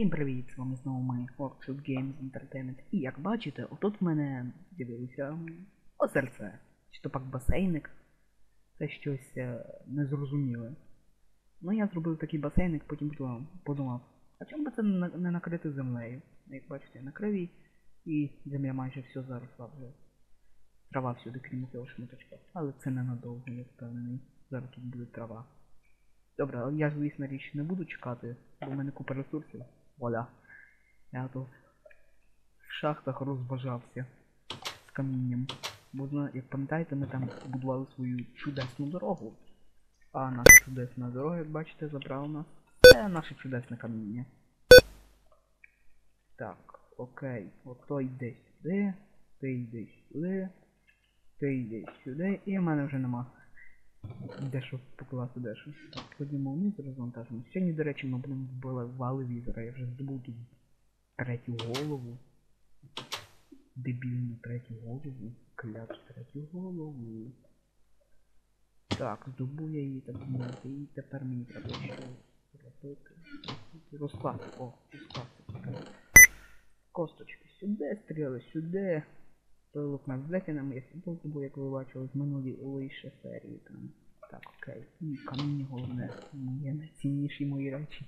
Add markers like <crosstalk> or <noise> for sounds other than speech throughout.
Всім привіт, з вами знову ми Workshop Games Entertainment. І як бачите, отут в мене з'явилося озерце. Чи то пак басейник. Це щось е, незрозуміле. Ну я зробив такий басейник, потім подумав, а чому би це не накрити землею? Як бачите, накрив її, і земля майже все заросла вже. Трава всюди, крім цього шматочка. Але це ненадовго, я впевнений. Зараз тут буде трава. Добре, але я, звісно, річ не буду чекати, бо в мене купа ресурсів. Вуаля. Я тут в шахтах розважався з камінням. Бо, зна- як пам'ятаєте, ми там будували свою чудесну дорогу. А наша чудесна дорога, як бачите, забрала нас. Це наше чудесне каміння. Так, окей. От той йде сюди, ти йди сюди, ти йди сюди, і в мене вже нема Дещо покласти дещо. Так, ходімо вниз, розвантажимо. Сьогодні, до речі, ми будемо вбивали візера. Я вже здобув тут третю голову. Дебільну третю голову. Кляту третю голову. Так, здобув я її, так мовити, і тепер мені треба ще зробити. Розкласти, о, розкласти. Косточки сюди, стріли сюди. Пилок нас викинемо, я тобі, як ви бачили, з минулі лише серії там. Так, окей. І каміння головне. Моє найцінніші мої речі.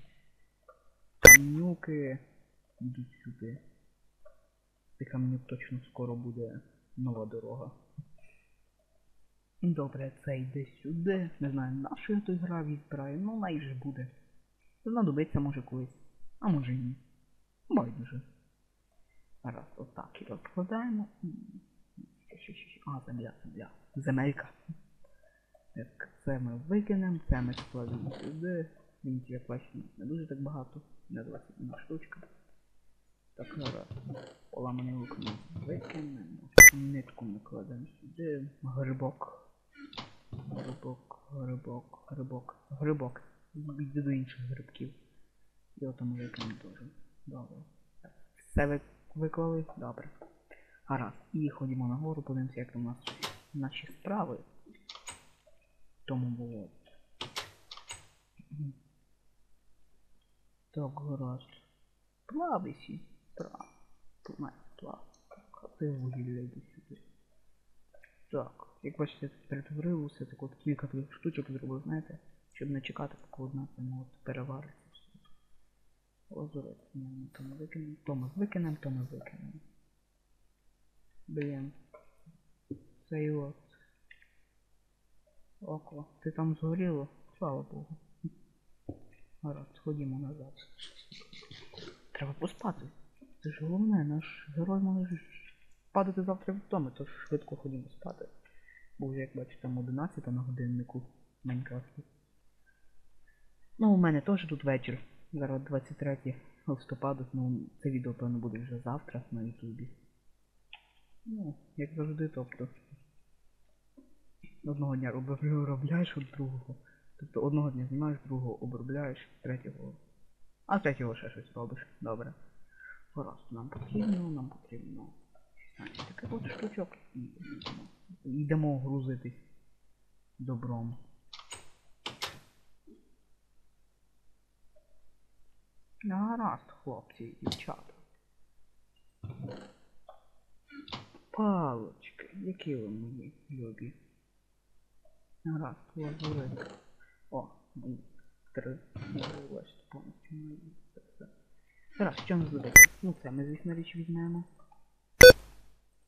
Камнюки йдуть сюди. З камнюк точно скоро буде нова дорога. Добре, це йде сюди. Не знаю, на що я той грав і збираю, ну майже буде. Знадобиться може колись. А може і ні. Байдуже. Раз, отак і розкладаємо. А, земля, земля. Земелька. Так, це ми викинемо, це ми складемо сюди. Він як бачите, не дуже так багато. Не 21 штучка. Так, раз. Поламаний лук ми викинемо. Нитку ми кладемо сюди. Грибок. Грибок, грибок, грибок. Грибок. Йди до інших грибків. От ми викинемо теж. Добре. Все ви виклали? Добре. Гаразд. І ходімо нагору, подивимося, як там у нас наші справи. Тому було. Так, гаразд. Плависі. Прав. Плав. Вугілля йди сюди. Так, як бачите, перетворив усе так от кілька таких штучок зробив, знаєте, щоб не чекати, поки одна там от перевариться. Лазурець, ну, то ми викинемо, то ми викинемо, то ми викинемо. Блін. Цей от. Око, ти там згоріло? Слава Богу. Гаразд, ходімо назад. Треба поспати. Це ж головне, наш герой може падати завтра вдома, тож швидко ходімо спати. Бо вже, як бачите, там 11 на годиннику Майнкрафті. Ну, у мене теж тут вечір. Зараз 23 листопада, ну це відео, певно, буде вже завтра на ютубі. Ну, як завжди, тобто. Одного дня роб- виробляєш від другого. Тобто одного дня знімаєш, другого обробляєш, третього. А третього ще щось робиш. Добре. Гаразд, нам потрібно, нам потрібно. 16 таких от штучок і йдемо. грузитись добром. Гаразд, хлопці і дівчата. Палочки, які ви мої любі. Гаразд, лазурик. О, мої три. Ось повністю мої. Це все. Гаразд, що нам здається? Ну це ми, звісно, річ візьмемо.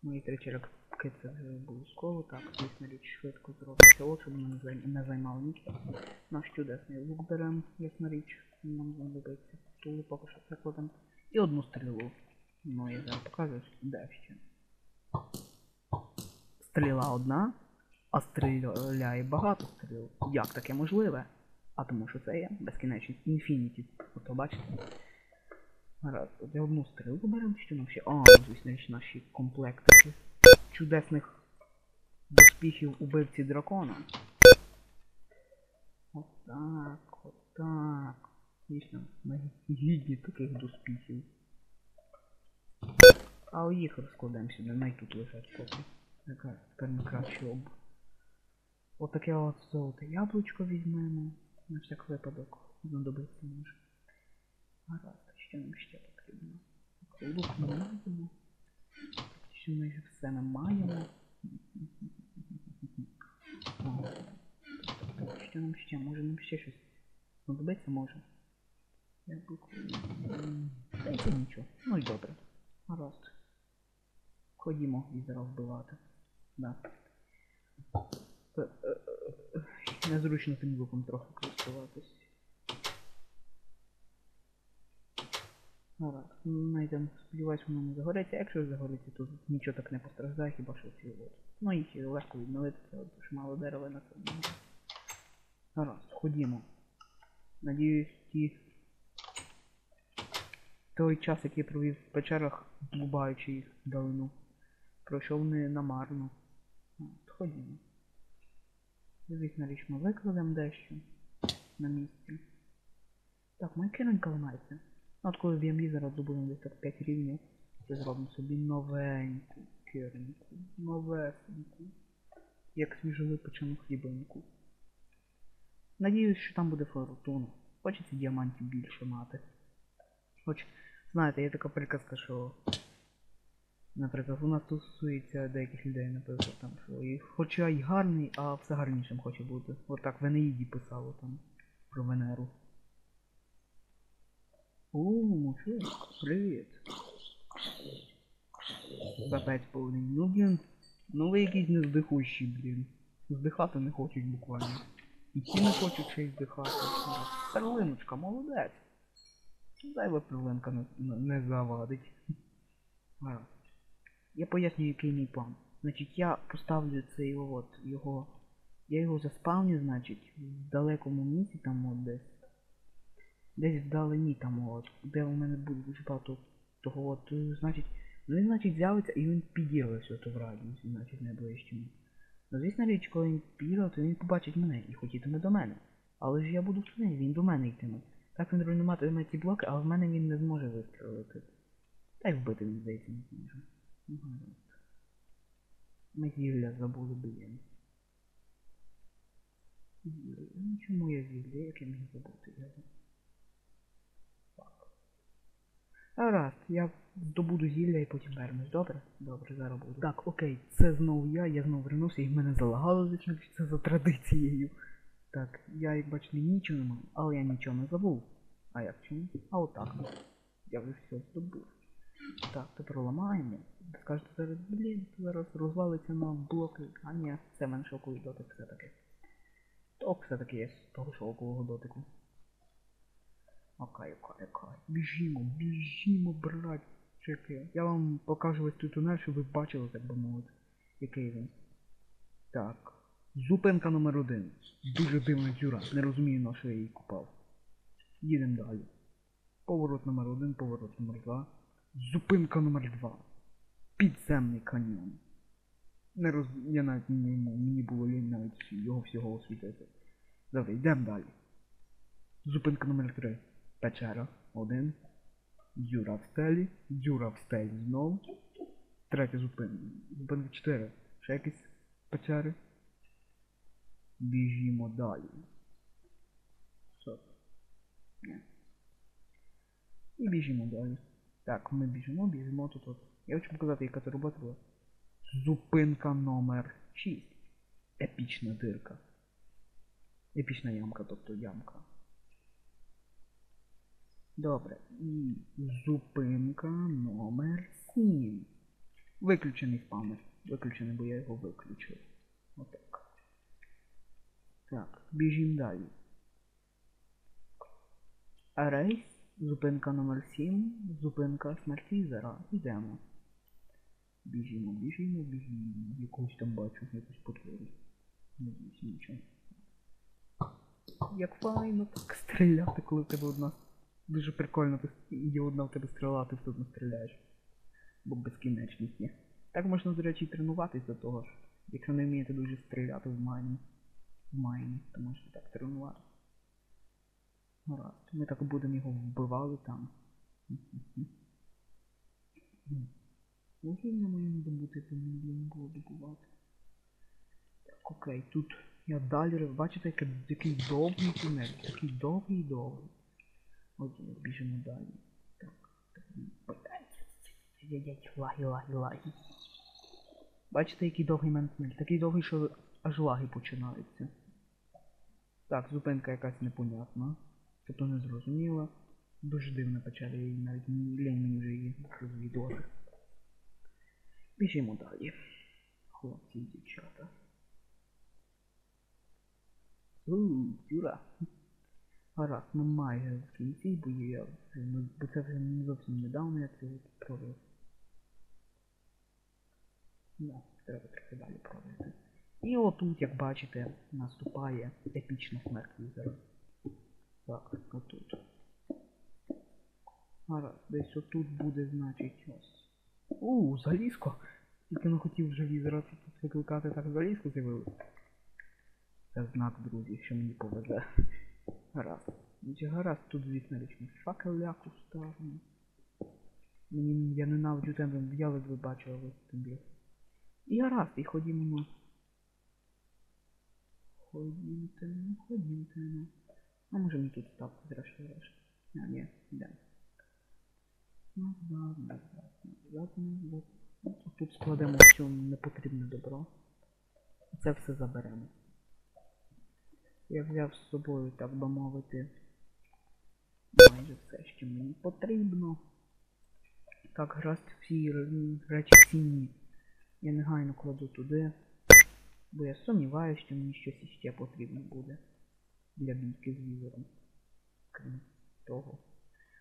Мої три черепки це обов'язково. Так, звісно, річ швидко зробиться. От, щоб ми не займ- не займали нічого. Наш чудесний лук беремо, ясна річ, нам знадобиться. Тули поки що прикладемо. І одну стрілу. Ну, я зараз покажу, де ще. Стріла одна, а стріляє багато стріл. Як таке можливе? А тому що це є безкінечність Infinity. Ото бачите? От я одну стрілу беремо, що нам ще. А, звісно, наші комплекти чудесних доспіхів убивці дракона. Отак, отак. Дійсно, ми гідні таких доспіхів. А їх розкладемо сюди, най тут лежать поки. Яка тепер не краще об. Отаке от золоте яблучко візьмемо. На всяк випадок знадобиться може. Гаразд. Що нам ще потрібно? Лук ми маємо. Практично майже все ми маємо. Що нам ще? Може нам ще щось знадобиться може? Я буквально... м, Здається нічого. Ну і добре. Гаразд. Ходімо візера вбивати. Да. Е, е, Незручно тим луком трохи користуватись. Гаразд. Знайдемо, сподіваюсь, воно не загориться. Якщо загориться, то нічого так не постраждає, хіба що ці от. Ну ще легко відновити, це от мало дерева на цьому. Гаразд, ходімо. Надіюсь, ті... Той час, який я провів в печерах, дубаючи їх в долину, пройшов не намарно. От, ходімо. Звісно річ ми викладемо дещо на місці. Так, моя керенька ламається. Ну, от коли в ямі зараз добудемо десь так 5 рівнів, то зробимо собі новеньку кереньку, новесеньку, як свіжовипечену хлібинку. Надіюсь, що там буде фортуна. Хочеться діамантів більше мати. Хоч, знаєте, є така приказка, що. Наприклад, вона стосується деяких людей, наприклад, там, що і хоча й гарний, а все гарнішим хоче бути. От так в Енеїді писало там про Венеру. О, мужик, привіт. Запець повний. Ну блін. Ну ви якісь нездихущі, блін. Здихати не хочуть буквально. І ті не хочуть ще й здихати. Перлиночка, молодець. Зайва перлинка не, не завадить. Гаразд. Я поясню, який мій план. Значить, я поставлю цей от його. Я його заспавню, значить, в далекому місці там от десь. Десь вдалині там от, де у мене буде дуже багато того от, е, значить, ну він значить з'явиться і він піділиться ото в радіусі, значить найближчому. Ну звісно річ, коли він піде, то він побачить мене і хотітиме до мене. Але ж я буду в тунелі, він до мене йтиме. Так він руйнуватиме ті блоки, але в мене він не зможе вистрелити. Та й вбити він здається не зможе. Ми зілля забули блін. Зілля. Ну чому я зілля? Як я міг забути його? Так. Гаразд, я здобуду зілля і потім вернусь, добре? Добре, зараз буду. Так, окей, це знову я, я знову вернувся і в мене залагало, звичайно, це за традицією. Так, я як бачите нічого не маю, але я нічого не забув. А як чому? А отак. Я вже все здобув. Так, тепер ламаємо. Скажете зараз, блін, зараз розвалиться на блоки. А ні, це в мене шоковий дотик все-таки. Ток все-таки є з того шокового дотику. Окей, окей, окей. Біжімо, біжімо, братчики. Я вам покажу ось цей тунель, щоб ви бачили, так би мовити, який він. Так. Зупинка номер один. Дуже дивна дзюра. Не розумію, на що я її купав. Їдемо далі. Поворот номер один, поворот номер два. Зупинка номер два. Підземний каньйон. Не роз... Я навіть не мені було лінь навіть його всього освітити. Добре, йдемо далі. Зупинка номер 3. Печера. Один. Дюра в стелі. Дюра в стелі знову. Третя зупинка. Зупинка 4. Ще якісь печери. Біжімо далі. Що? І біжімо далі. Так, ми біжимо, біжимо тут от. Я хочу показати, яка це робота була. Зупинка номер 6. Епічна дирка. Епічна ямка, тобто ямка. Добре. І зупинка номер 7. Виключений спамер. Виключений, бо я його виключив. Отак. Так, біжім далі. Рейс, зупинка номер 7, зупинка смертвізера. Йдемо. Біжімо, біжімо, біжімо. Якусь там бачу, якусь потвору. Знаю, нічого. Як файно так стріляти, коли в тебе одна. Дуже прикольно, є одна в тебе стріла, ти все одно стріляєш. Бо безкінечність є. Так можна, до речі, і тренуватись до того ж. Якщо не вмієте дуже стріляти в майні. В майні, то можете так тренувати. Гаразд. Ми так будемо його вбивали там. Вугілля моїм добути, блін було добувати. Так, окей, тут я далі бачите, який, довгий тунель, такий довгий довгий. От біжимо далі. Так. Ай-яй-яй, лаги, лаги, лаги. Бачите, який довгий ментмель? Такий довгий, що аж лаги починаються. Так, зупинка якась непонятна. Тобто не зрозуміла. Дуже дивна печера, я її навіть лень мені вже її розвідувати. Біжимо далі. Хлопці і дівчата. Ууу, Юра. Гаразд, ми майже в кінці, бо я ну, бо це вже не зовсім недавно я це от прорив. Да, треба трохи далі прорити. І отут, як бачите, наступає епічна смерть візера. Так, отут. Гаразд, десь отут буде, значить, ось. У, залізко! Тільки не хотів вже візера тут викликати, так залізко з'явилось. Це знак, друзі, що мені повезе. Гаразд. Значить, гаразд, тут, звісно, річ ми факеляку ставимо. Мені я ненавиджу тебе, я ледве бачу, але більше. І гаразд, і ходімо. Ходімте, ну, ходімте, ну. А може мені тут ставити, зрештою решт. А, ні, йдемо. Назад, назад, назад, назад. Ну, Тут складемо все непотрібне добро. Це все заберемо. Я взяв з собою, так би мовити, майже все, що мені потрібно. Так, гаразд всі речі цінні. Я негайно кладу туди, бо я сумніваюся, що мені щось іще потрібно буде для бійки з візором. Крім того.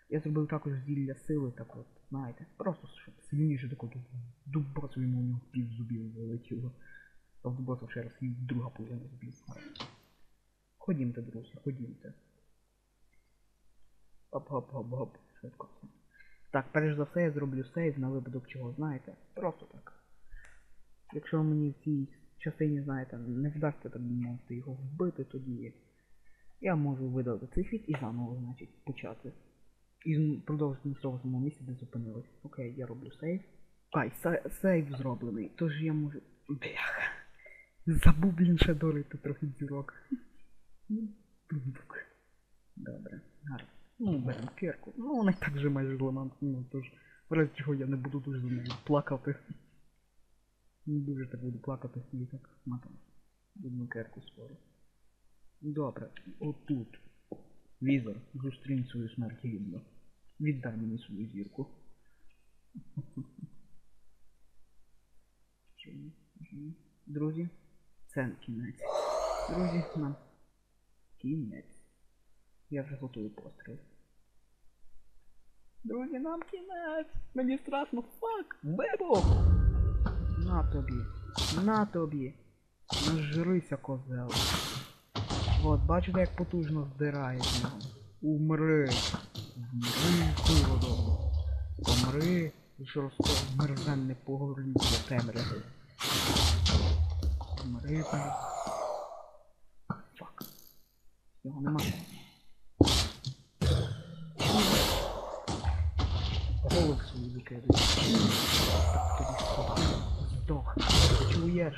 Я зробив також зілля сили, так от, знаєте, просто щоб сильніше тако дубасу йому у нього пів зубів вилетіло. А в дубасу ще раз і друга половина зубів. Ходімте, друзі, ходімте. Оп-оп-оп-оп, швидко все. Так, перш за все я зроблю сейв на випадок чого, знаєте? Просто так. Якщо мені в цій частині, знаєте, не вдасться так мовити його вбити, тоді я можу видати цей фіт і заново, значить, почати. І продовжити на самого місця, де зупинились. Окей, я роблю сейв. Ай, се- сейв зроблений, тож я можу. Бляха. Забув, блін, ще дорити трохи пиздук. Добре, гарно. Ну, беремо кірку. Ну, вона і так вже майже зламана, ну тож, в разі чого я не буду дуже за нею плакати. Не дуже так буду плакати, і так матом. Одну кірку скоро. Добре, отут. Візор, зустрінь свою смерть гідно. Віддай мені свою зірку. Друзі, це кінець. Друзі, нам кінець. Я вже готую постріл. Друзі, нам кінець! Мені страшно, фак! Вибух! На тобі! На тобі! Нажрися, козел! От, бачите, як потужно здирає з нього. Умри! Вмри, холодом! Помри, жорстоко мерзенне погорліття темряви. Умри, пер... Фак. Його нема. Викидаю. Так тобі. Здох. Чуєш?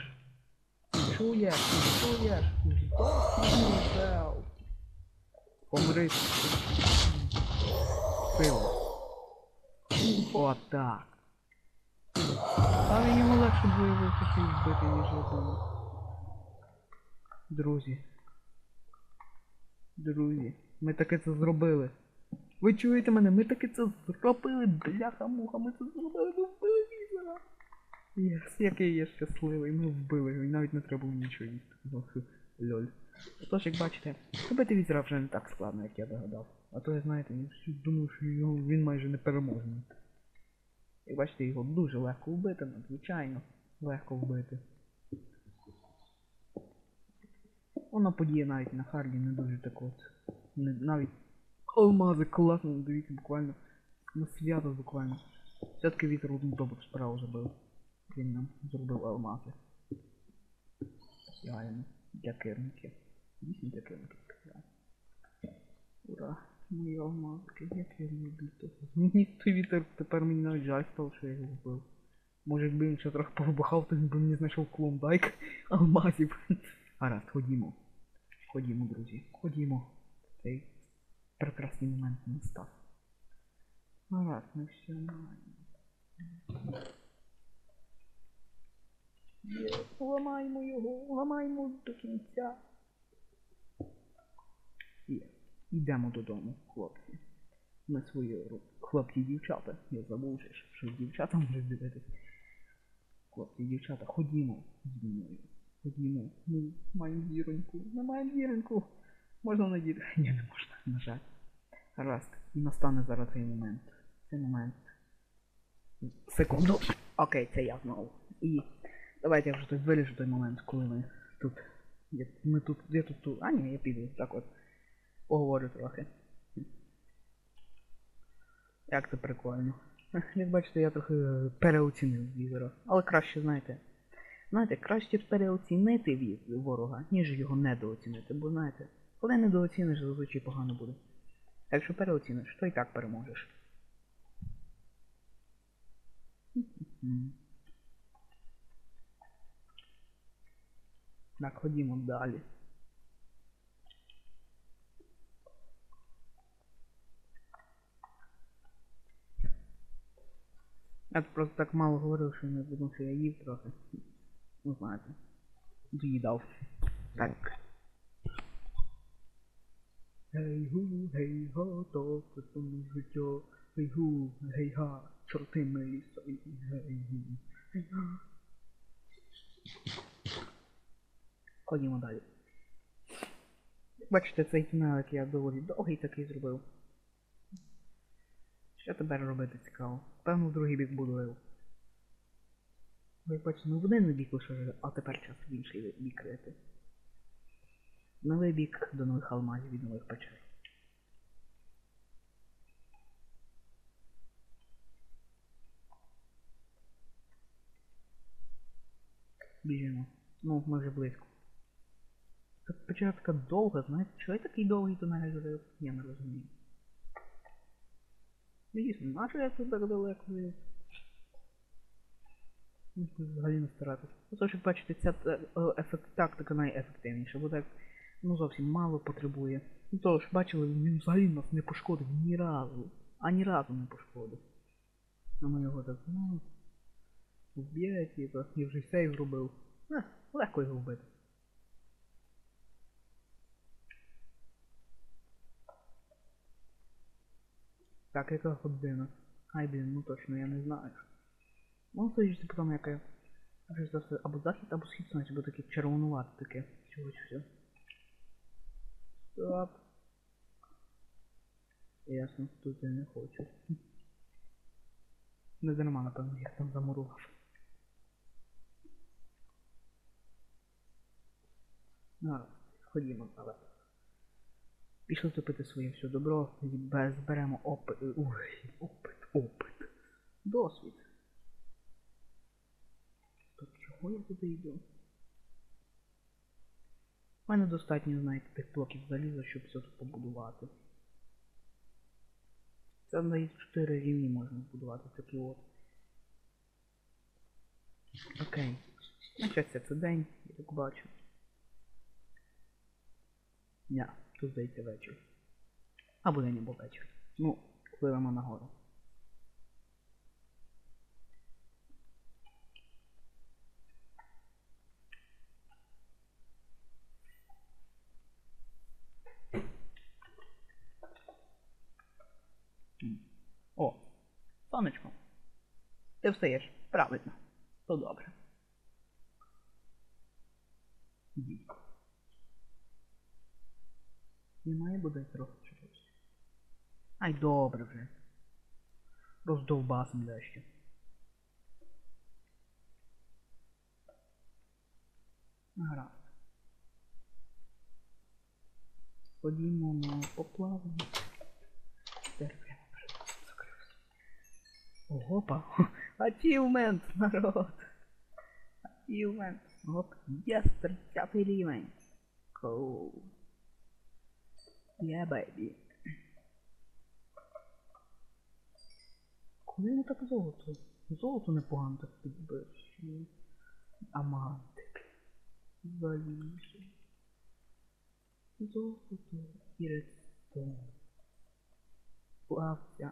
Чуєш? Чуєш? Козел. Помри. Сила. Отак. А він йому легше бойовий хотів вбити, ніж я. Друзі. Друзі, ми таки це зробили. Ви чуєте мене? Ми таки це зробили, бляха-муха, ми це зробили, ми вбили візера. Єс, який я щасливий, ми вбили його, і навіть не треба було нічого їсти. Льоль. Тож, як бачите, робити візера вже не так складно, як я догадав. А то знаєте, я всі думав, що його, він майже непереможний. Як бачите, його дуже легко вбити, надзвичайно легко вбити. Воно подіє навіть на Харлі не дуже так от. Не, навіть алмази класно, дивіться, буквально. На свято буквально. Все-таки вітер одну добру справу зробив. Він нам зробив алмази. Реально. Дійсно для керники. Ура! Мої алмазки, як я люблю того. <laughs> Мені той вітер тепер мені навіть жаль стало, що я його вбив. Може якби він ще трохи повибухав, то він би мені знайшов клондайк <laughs> алмазів. Гаразд, ходімо. Ходімо, друзі. Ходімо. Цей прекрасний момент настав. Гаразд, ми все маємо. Ламаємо його, ламаємо до кінця. Є. Йдемо додому, хлопці. Ми свої ру- хлопці дівчата. Я забув, що- дівчата можуть дивитись. Хлопці дівчата, ходімо зі мною. Ходімо. Ми маємо зіроньку. Ми маємо зіроньку. Можна надіти. Ні, не можна, на жаль. Гаразд. І настане зараз цей момент. Цей момент. Секунду. Окей, це я знову. І давайте я вже тут виріжу той момент, коли ми тут. Я, ми тут. Я тут тут. А ні, я піду. Так от. Поговорю трохи. Як це прикольно. <laughs> Як бачите, я трохи е, переоцінив візера. Але краще, знаєте. Знаєте, краще переоцінити віз ворога, ніж його недооцінити. Бо знаєте, коли недооціниш, зазвичай погано буде. Якщо переоціниш, то і так переможеш. Так, ходімо далі. Я тут просто так мало говорив, що не думав, що я їв трохи. Ну знаєте. Доїдав. Так. Гей гу, гей га, то присумне життя. Гей гу, гей га, чорти мої сай, гей гу. Ходімо далі. Бачите, цей фіналик я доволі довгий такий зробив. Що тепер робити цікаво? Певно, в другий бік буду рив. Ви бачите, ну в один бік лише, а тепер час в інший бік рити. Новий бік до нових алмазів і нових печер. Біжимо. Ну, ми вже близько. Печера така довга, знаєте, чого я такий довгий тунель рив? Я не розумію. Ну, Дійсно, нащо я тут так далеко є? Ну, Взагалі не старатись. Ну, то, бачите, ця е, е, тактика найефективніша, бо так ну зовсім мало потребує. Ну то ж, бачили, він взагалі нас не пошкодив ні разу. Ані разу не пошкодив. А ми його так, ну. Вб'є, типа, і вже й сейв зробив. Е, легко його вбити. Так, яка година? Ай, блін, ну точно, я не знаю. Ну, судячи по тому, яке. Вже за все, або захід, або схід, значить, бо таке червонувати таке. Чогось все. Стоп. Ясно, тут я не хочу. Не дарма, напевно, я там замурував. Гаразд, ходімо, але. Пішли топити своє все добро, зберемо опит. Ой, опит, опит. Досвід. То чого я туди йду? У мене достатньо, знаєте, тих блоків заліза, щоб все тут побудувати. Це на 4 рівні можна збудувати такі от. Окей. На щастя, це день, я так бачу. Ня, тут здається вечір. Або день або вечір. Ну, пливемо нагору. О, сонечко. Ти встаєш. Правильно. То добре. Дідько. Немає буде трохи чогось. Ай, добре вже. Роздовбасим дещо. Гаразд. Ходімо на поплаву. Терпимо, закрився. Ого-па. Ачівмент, народ. Ачівмент. Оп, єс, 30 рівень. Коу. Yeah, baby. Коли йому так золото? Золото непогано так підбиш. Амантик. Залізо. Золото і редстон. Плавця.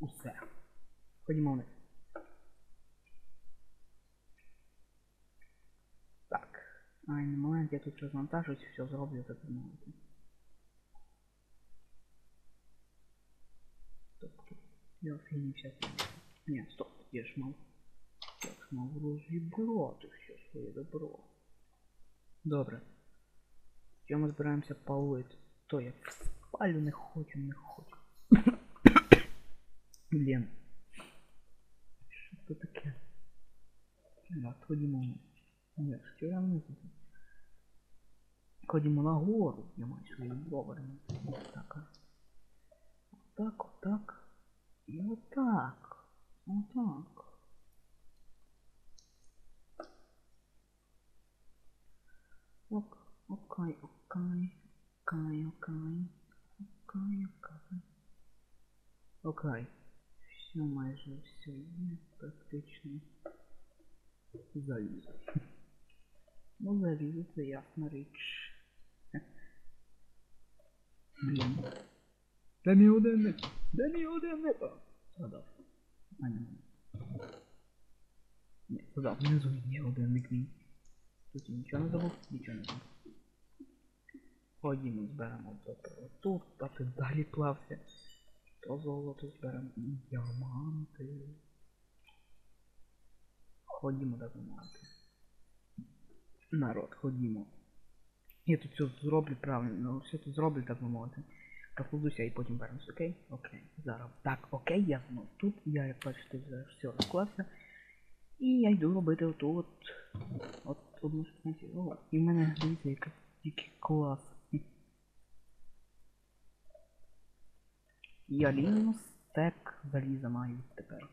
Усе. Ходімо вниз. Так. Ай, на момент я тут розвантажусь, все зроблю так би мовити. Тобто, я офігнівся. Ні, стоп, я ж мав. Я ж мав розібрати все своє добро. Добре. Що ми збираємося палити? То я спалю не хочу, не хочу. <coughs> Блін. Що це таке? Так, ходімо. Ні, що я не знаю. Ходімо нагору. Я маю свої бровари. Так. Отак, отак. Отак. Отак. Ок, окей, окей. Окей, окей. Окей, окей. Окей. Все майже все є практично. Залізо. Ну, залізо це ясна річ. Блін. Де мій годинник? Де мій годинник? О, Згадав. А, ні. Ні, згадав, внизу є годинник мій. Тут я нічого не забув, нічого не забув. Ходімо, зберемо а ти далі плався. То золото зберемо діаманти. Ходімо так би. Народ, ходімо. Я тут все зроблю правильно, все тут зроблю так би мовити. Розкладуся і потім вернусь, окей? Окей. Зараз. Так, окей, я знов тут. Я, як бачите, вже все розклався. І я йду робити оту от. От одну штуку. О, і в мене дивіться, який який клас. Я рівно стек заліза маю тепер.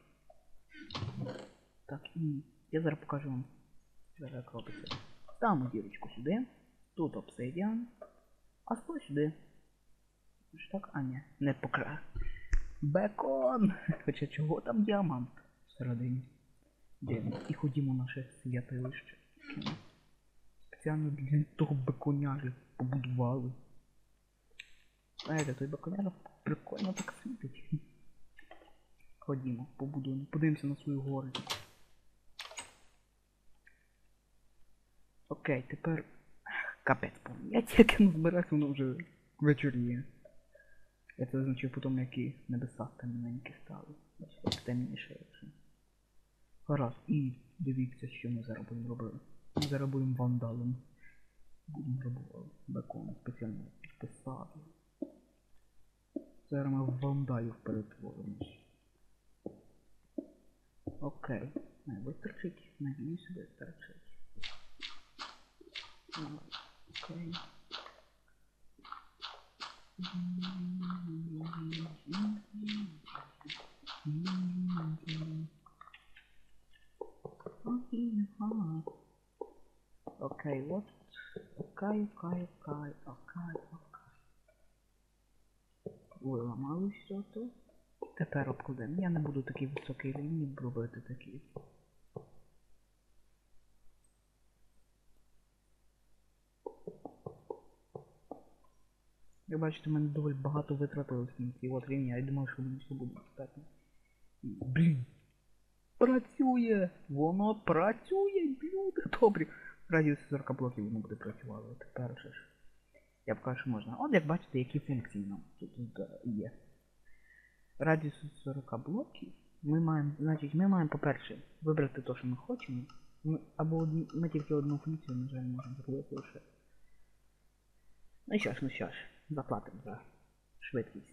Так, і я зараз покажу вам, зараз як робиться. Ставимо дірочку сюди, тут обсидіан, а сто сюди. Ж так, а ні, не покра. Бекон! <laughs> Хоча чого там діамант всередині? Дивно. І ходімо наше святилище. Спеціально для того беконяри побудували. Знаєте, той беконяр прикольно так світить. Ходімо, побудуємо. Подивимося на свою гору. Окей, тепер... Капець як я назбирався, воно вже вечоріє. Я це означив потім, які небеса темненькі стали. Як темніше вже. Гаразд, і дивіться, що ми зараз будемо робити. Ми зараз будемо вандалом. Будемо робити бекон спеціально підписати. Зараз ми вандалів перетворимось. Окей. Не вистачить, надіюсь, вистачить. А, Окей. Окей, вот. Окей, окей, окей, окей, окей. Виламали все то. Тепер обкладемо. Я не буду такі високі лінії робити такі. Як бачите, мене доволі багато витратилось на ці от рівні, я думав, що мені все буде достатньо. Блін. Працює! Воно працює, люди добрі. В радіусі 40 блоків воно буде працювати. Тепер же ж. Я б кажу, що можна. От як бачите, які функції нам тут е, є. Радіус 40 блоків. Ми маємо, значить, ми маємо, по-перше, вибрати те, що ми хочемо. Ми, або одні, ми тільки одну функцію, на жаль, можемо зробити лише. Ну що ж, ну що ж, заплатимо за швидкість.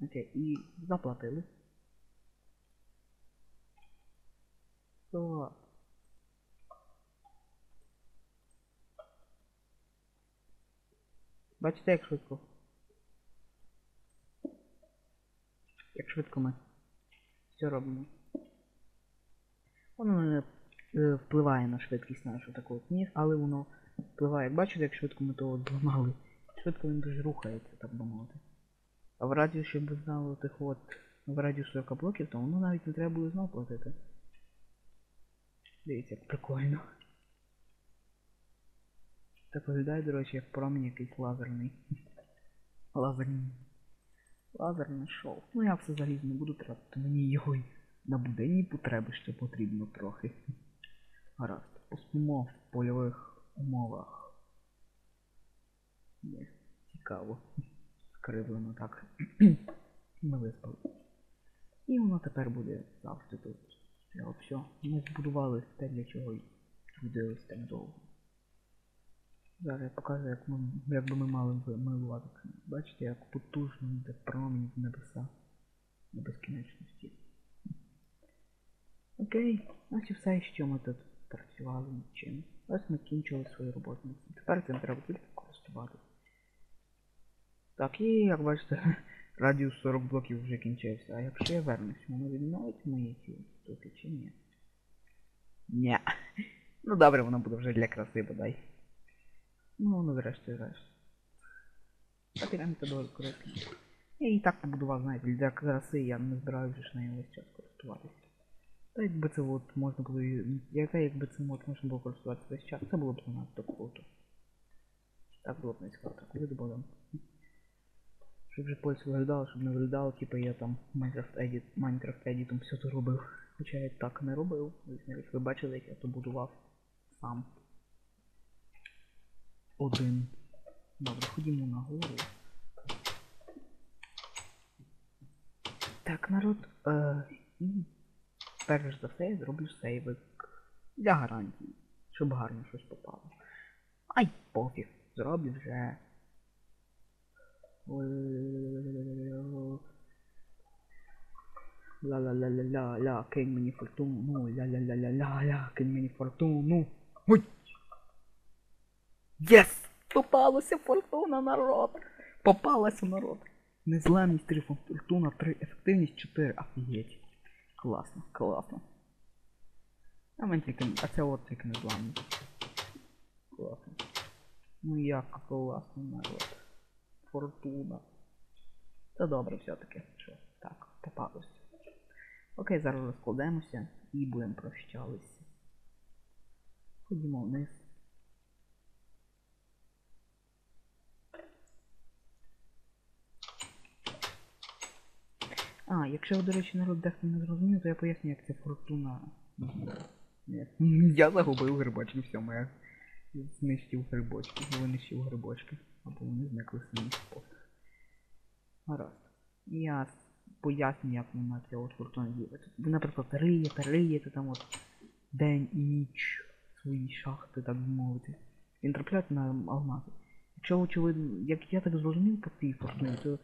Окей, і заплатили. Так. Бачите, як швидко? Як швидко ми все робимо. Воно не е, впливає на швидкість нашу таку ні, але воно впливає. Бачите, як швидко ми того зламали. Швидко він дуже рухається, так би мовити. А в радіусі, ви знали тих от в радіус 40 блоків, то воно навіть не треба буде знову платити. Дивіться, як прикольно. Так виглядає, до речі, як промінь якийсь лазерний. Лазерний. Лазерне шоу. Ну я все заліз не буду тратити, мені його на буденні потреби ще потрібно трохи. Гаразд, поспимо в польових умовах. Є, цікаво. Скривлено так. <clears throat> Ми виспали. І воно тепер буде завжди тут. Я все. Ми збудували те, для чого трудились так довго. Зараз я покажу, як ми, як би ми мали милувати. Бачите, як потужно йде промінь в небеса на безкінечності. Окей, ось і все, що ми тут працювали над чим. Ось ми кінчили свою роботу. Тепер цим треба тільки користуватися. Так, і як бачите, <laughs> радіус 40 блоків вже кінчився. А якщо я вернусь, воно відновить мої ці штуки чи ні? Ні. <laughs> Ну добре, воно буде вже для краси, бодай. Ну, ну зрештою, решт. Та піраміда дуже корисна. Я її так побудував, знаєте, для краси я не збираю вже ж нею весь час користуватися. Та якби це от можна було і- я якби цим от можна було користуватися весь час, це було б занадто круто. Так було б не цікаво, так визволим. Щоб вже польс виглядало, щоб не виглядало, типу я там Minecraft Edit, Minecraft Edit все то робив. Хоча я так не робив. Ви- Ви бачили, як я то будував сам. Один. Добре, ходімо нагору. Так, народ. Е, і перш за все я зроблю сейвик для гарантії, щоб гарно щось попало. Ай, пофіг, зроблю вже. Ла-ла-ла-ла-ла-ла, кинь мені фортуну, ля-ля-ля-ля-ля-ля, кинь мені фортуну. Ой! Єс! Попалося фортуна, народ! Попалося, народ! Незламність 3 фортуна, 3, ефективність 4, офігеть. Класно, класно. А мен тільки, а це от тільки незламність. Класно. Ну як класно, народ. Фортуна. Це добре все-таки. Що? Так, попалося. Окей, зараз розкладемося і будемо прощалися. Ходімо вниз. А, якщо до речі, народ дехто не зрозумів, то я поясню, як це фортуна. Я загубив грибочки, все, моя знищив грибочки, винищив грибочки. Або вони зникли самі пофіг. Гаразд. Я поясню, як вона от фортуна ділиться. Наприклад, риєте, риєте там от день і ніч свої шахти, так би мовити. Він трапляється на алмази. Якщо очевидно, як я так зрозумів по цій фортуні, то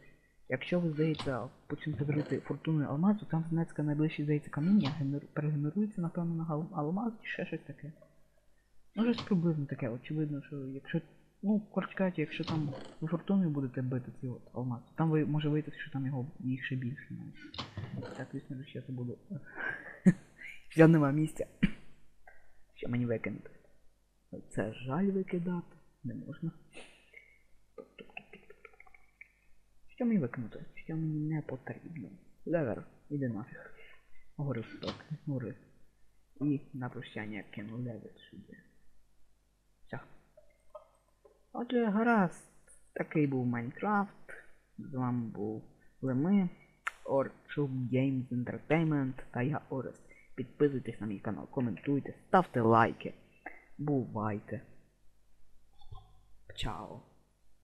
якщо ви, здається, почнете вирити фортуною алмаз, то там знецька найближче, здається, каміння генер... перегенерується, напевно, на алмаз чи ще щось таке. Ну, щось приблизно таке, очевидно, що якщо. Ну, коротше кажучи, якщо там ви фортуною будете бити ці от алмаз, там ви може вийти, що там його їх ще більше навіть. Так, звісно, що я це буду. <laughs> Ще нема місця. Що мені викинути? Це жаль викидати. Не можна. Що мені викинути? Що мені не потрібно? Левер, іди нафіг. Гори сток, гори. І на прощання кину левер сюди. Отже, гаразд. Такий був Майнкрафт. З вами був ми, Орчук Games Entertainment та я Орес. Підписуйтесь на мій канал, коментуйте, ставте лайки. Бувайте. Чао.